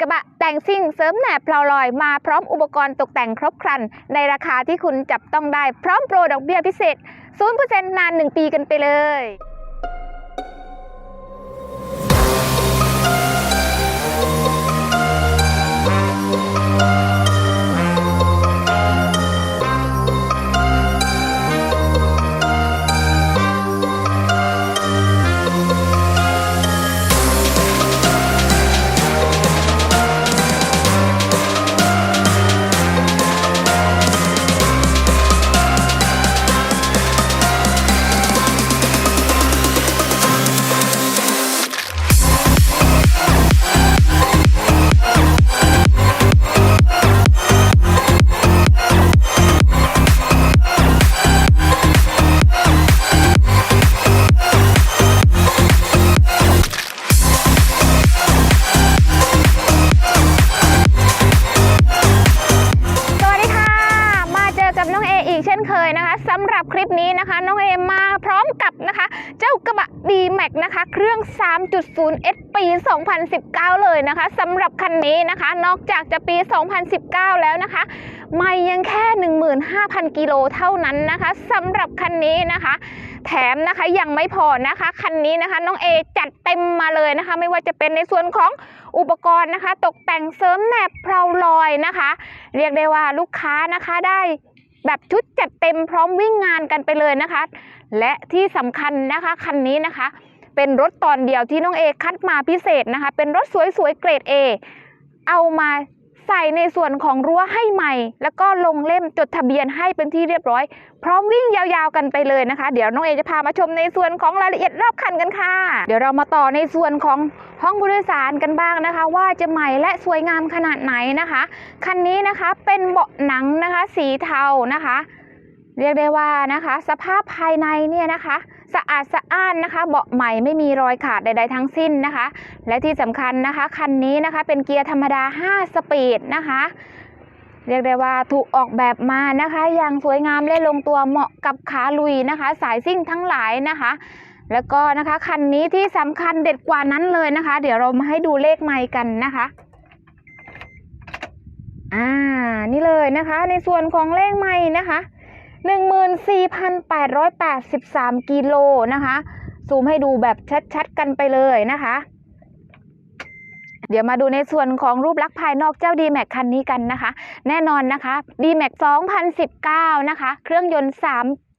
กระบะแต่งซิ่งเสริมแหนบเพลาลอยมาพร้อมอุปกรณ์ตกแต่งครบครัน ในราคาที่คุณจับต้องได้พร้อมโปรดอกเบี้ยพิเศษ 0%นาน 1 ปีกันไปเลย กับน้องเออีกเช่นเคยนะคะสำหรับคลิปนี้นะคะ น้องเอมาพร้อมกับนะคะ เจ้ากระบะ d m a x นะคะ เครื่อง 3.0 S ปี 2019 เลยนะคะสำหรับคันนี้นะคะ นอกจากจะปี 2019 แล้วนะคะ ไม่ยังแค่ 15,000 กิโลเท่านั้นนะคะสำหรับคันนี้นะคะแถมนะคะยังไม่พอนะคะคันนี้นะคะน้องเอจัดเต็มมาเลยนะคะ ไม่ว่าจะเป็นในส่วนของอุปกรณ์นะคะ ตกแต่งเสริมแหนบเพลาลอยนะคะ เรียกได้ว่าลูกค้านะคะได้ แบบชุดจัดเต็มพร้อมวิ่งงานกันไปเลยนะคะ และที่สำคัญนะคะคันนี้นะคะ เป็นรถตอนเดียวที่น้องเอคัดมาพิเศษนะคะ เป็นรถสวยๆเกรด A เอามา ใส่ในส่วนของรั้วให้ใหม่ แล้วก็ลงเล่มจดทะเบียนให้เป็นที่เรียบร้อย พร้อมวิ่งยาวๆกันไปเลยนะคะ เดี๋ยวน้องเอจะพามาชมในส่วนของรายละเอียดรอบคันกันค่ะ เดี๋ยวเรามาต่อในส่วนของห้องผู้โดยสารกันบ้างนะคะ ว่าจะใหม่และสวยงามขนาดไหนนะคะ คันนี้นะคะเป็นเบาะหนังนะคะ สีเทานะคะ เรียกได้ว่านะคะ สภาพภายในเนี่ยนะคะ สะอาดสะอ้านนะคะ เบาะใหม่ไม่มีรอยขาดใด ๆ ทั้งสิ้นนะคะ และที่สำคัญนะคะ คันนี้นะคะเป็นเกียร์ธรรมดา 5 สปีดนะคะเรียกได้ว่าถูกออกแบบมานะคะ อย่างสวยงามและลงตัวเหมาะกับขาลุยนะคะ สายซิ่งทั้งหลายนะคะ แล้วก็นะคะคันนี้ที่สำคัญเด็ดกว่านั้นเลยนะคะ เดี๋ยวเรามาให้ดูเลขไมค์กันนะคะอ่านี่เลยนะคะ ในส่วนของเลขไมค์นะคะ 14,883 กิโลนะคะ ซูมให้ดูแบบชัดๆกันไปเลยนะคะ เดี๋ยวมาดูในส่วนของรูปลักษณ์ภายนอกเจ้า D-Max คันนี้กันนะคะ แน่นอนนะคะ D-Max 2019 นะคะ เครื่องยนต์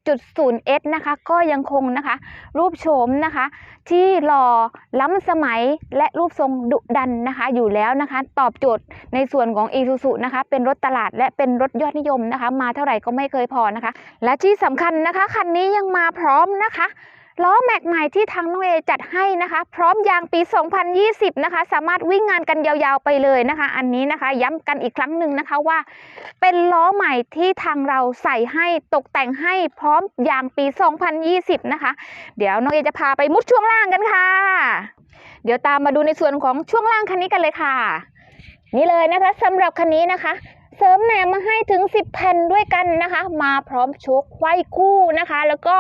1.0s นะคะ ก็ยังคงนะคะ รูปโฉมนะคะ ที่หล่อล้ำสมัยและรูปทรงดุดันนะคะ อยู่แล้วนะคะ ตอบโจทย์ในส่วนของ Isuzu นะคะ เป็นรถตลาดและเป็นรถยอดนิยมนะคะ มาเท่าไหร่ก็ไม่เคยพอนะคะ และที่สำคัญนะคะ คันนี้ยังมาพร้อมนะคะ ล้อแม็กใหม่ที่ทางน้องเอจัดให้นะคะ พร้อมยางปี 2020 นะคะ สามารถวิ่งงานกันยาวๆไปเลยนะคะ อันนี้นะคะย้ำกันอีกครั้งหนึ่งนะคะว่า เป็นล้อใหม่ที่ทางเราใส่ให้ตกแต่งให้พร้อมยางปี 2020 นะคะ เดี๋ยวน้องเอจะพาไปมุดช่วงล่างกันค่ะ เดี๋ยวตามมาดูในส่วนของช่วงล่างคันนี้กันเลยค่ะ นี่เลยนะคะสำหรับคันนี้นะคะ เสริมแหนมมาให้ถึง 10 แผ่นด้วยกันนะคะ มาพร้อมชคไขว้คู่นะคะ แล้วก็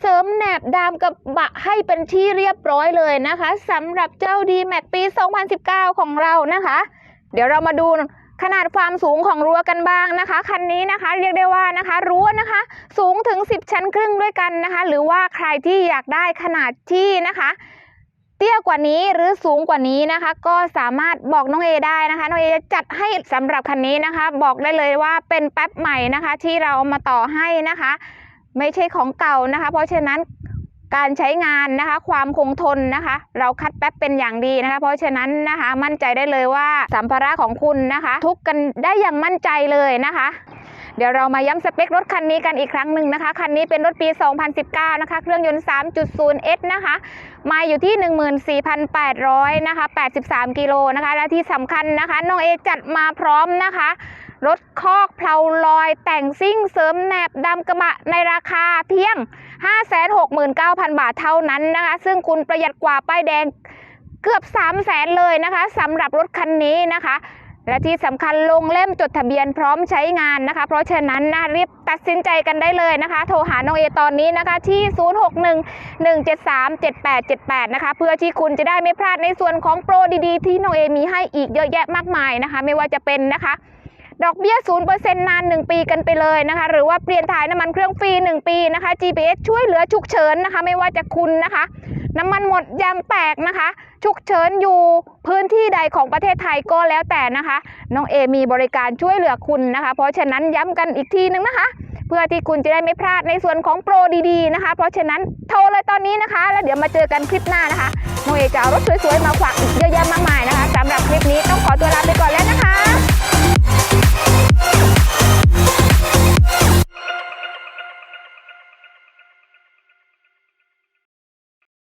เสริมแหนบดามกับบะให้เป็นที่เรียบร้อยเลยนะคะสำหรับเจ้า d m a x ปี 2019 ของเรานะคะ เดี๋ยวเรามาดูขนาดความสูงของรั้วกันบ้างนะคะ คันนี้นะคะเรียกได้ว่านะคะรั้วนะคะ สูงถึง 10 ชั้นครึ่งด้วยกันนะคะ หรือว่าใครที่อยากได้ขนาดที่นะคะ เตี้ยกว่านี้หรือสูงกว่านี้นะคะ ก็สามารถบอกน้องเอได้นะคะน้องเอจะจัดให้สำหรับคันนี้นะคะ บอกได้เลยว่าเป็นแป๊บใหม่นะคะ ที่เราเอามาต่อให้นะคะ ไม่ใช่ของเก่านะคะ เพราะฉะนั้นการใช้งานนะคะ ความคงทนนะคะ เราคัดแป๊บเป็นอย่างดีนะคะ เพราะฉะนั้นนะคะมั่นใจได้เลยว่าสัมภาระของคุณนะคะ ทุกกันได้อย่างมั่นใจเลยนะคะเดี๋ยวเรามาย้ำสเปครถคันนี้กันอีกครั้งหนึ่งนะคะ คันนี้เป็นรถปี 2019 นะคะ เครื่องยนต์ 3.0S นะคะ มาอยู่ที่ 14,800นะคะ83 กิโลนะคะ และที่สำคัญนะคะน้องเอจัดมาพร้อมนะคะรถคอกเพลาลอยแต่งซิ่งเสริมแหนบดำกระบะในราคาเพียง 569,000 บาทเท่านั้นนะคะ ซึ่งคุณประหยัดกว่าป้ายแดงเกือบ 3 0 0แสนเลยนะคะสำหรับรถคันนี้นะคะ และที่สำคัญลงเล่มจดทะเบียนพร้อมใช้งานนะคะ เพราะฉะนั้นนะรีบตัดสินใจกันได้เลยนะคะ โทรหาน้องเอตอนนี้นะคะที่ 0611737878 นะคะ เพื่อที่คุณจะได้ไม่พลาดในส่วนของโปรดีๆ ที่น้องเอมีให้อีกเยอะแยะมากมายนะคะ ไม่ว่าจะเป็นนะคะดอกเบี้ย 0%นาน 1 ปีกันไปเลยนะคะ หรือว่าเปลี่ยนถ่ายน้ำมันเครื่องฟรี 1 ปีนะคะ GPS ช่วยเหลือฉุกเฉินนะคะ ไม่ว่าจะคุณนะคะ น้ำมันหมดยางแตกนะคะ ฉุกเฉินอยู่พื้นที่ใดของประเทศไทยก็แล้วแต่นะคะ น้องเอมีบริการช่วยเหลือคุณนะคะ เพราะฉะนั้นย้ำกันอีกทีนึงนะคะ เพื่อที่คุณจะได้ไม่พลาดในส่วนของโปรดีๆนะคะ เพราะฉะนั้นโทรเลยตอนนี้นะคะ แล้วเดี๋ยวมาเจอกันคลิปหน้านะคะน้องเอจะเอารถสวยๆมาฝากอีกเยอะแยะมากมายนะคะสำหรับคลิปนี้ต้องขอตัว